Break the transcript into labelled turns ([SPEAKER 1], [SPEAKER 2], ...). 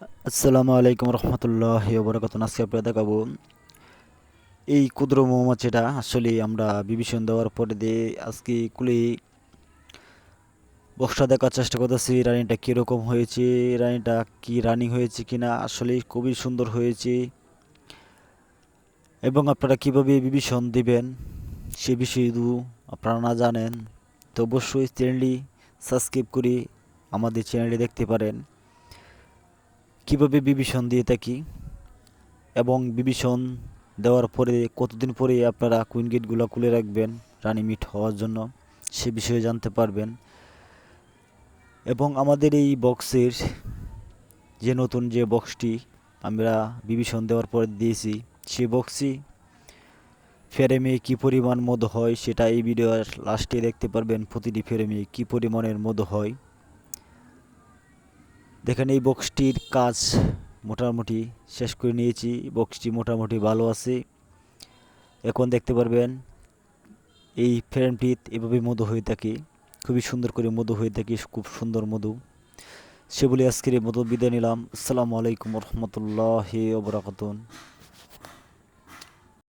[SPEAKER 1] আসসালামু আলাইকুম রহমতুল্লাহ বরকাত আজকে আপনারা দেখাবো। এই ক্ষুদ্র মৌমাছিটা আসলে আমরা বিভীষণ দেওয়ার পরে দিয়ে আজকে কুলি বক্সটা দেখার চেষ্টা করতেছি, রানিটা কীরকম হয়েছে, রানিটা কি রানিং হয়েছে কিনা আসলে খুবই সুন্দর হয়েছে। এবং আপনারা কীভাবে বিভীষণ দিবেন সে বিষয়ে যদি আপনারা না জানেন, তো অবশ্যই চ্যানেলটি সাবস্ক্রাইব করে আমাদের চ্যানেলটি দেখতে পারেন। কীভাবে বিভীষণ দিয়ে থাকি এবং বিভীষণ দেওয়ার পরে, কতদিন পরে আপনারা কুইন গেটগুলো খুলে রাখবেন, রানী মিট হওয়ার জন্য, সে বিষয়ে জানতে পারবেন। এবং আমাদের এই বক্সের যে নতুন যে বক্সটি আমরা বিভীষণ দেওয়ার পরে দিয়েছি সেই বক্সই ফেরেমে কী পরিমাণ মধু হয়, সেটা এই ভিডিওর লাস্টে দেখতে পারবেন, প্রতিটি ফেরেমে কী পরিমাণের মধু হয়। দেখেন এই বক্সটির কাজ মোটামুটি শেষ করে নিয়েছি। বক্সটি মোটামুটি ভালো আছে। এখন দেখতে পারবেন, এই ফ্রেমটি এভাবে মধু হয়ে থাকে। খুবই সুন্দর করে মধু হয়ে থাকে, খুব সুন্দর মধু। সে বলে আজকের এই মধু বিদায় নিলাম। আসসালামু আলাইকুম রহমতুল্লাহ ওবরাকাতুন